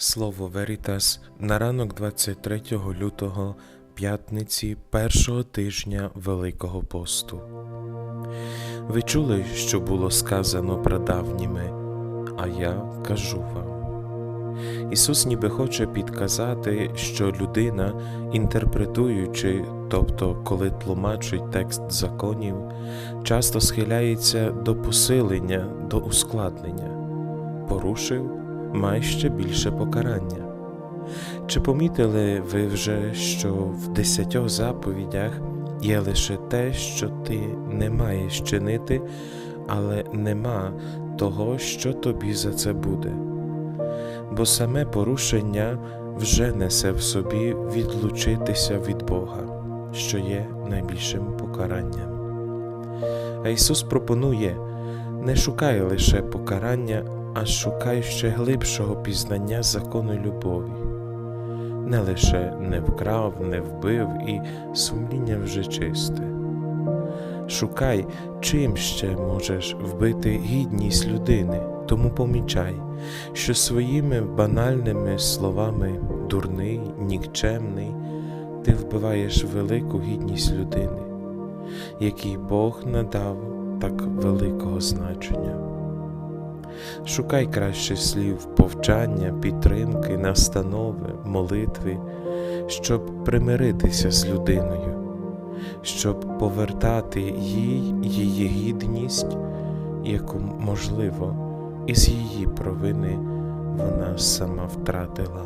Слово Верітас на ранок 23 лютого п'ятниці першого тижня Великого посту. Ви чули, що було сказано прадавніми, а я кажу вам. Ісус ніби хоче підказати, що людина, інтерпретуючи, тобто коли тлумачить текст законів, часто схиляється до посилення, до ускладнення. Порушив май ще більше покарання. Чи помітили ви вже, що в десятьох заповідях є лише те, що ти не маєш чинити, але нема того, що тобі за це буде? Бо саме порушення вже несе в собі відлучитися від Бога, що є найбільшим покаранням. А Ісус пропонує не шукай лише покарання, а шукай ще глибшого пізнання закону любові. Не лише не вкрав, не вбив і сумління вже чисте. Шукай, чим ще можеш вбити гідність людини, тому помічай, що своїми банальними словами дурний, нікчемний, ти вбиваєш велику гідність людини, якій Бог надав так великого значення. Шукай краще слів повчання, підтримки, настанови, молитви, щоб примиритися з людиною, щоб повертати їй її гідність, яку, можливо, із її провини вона сама втратила.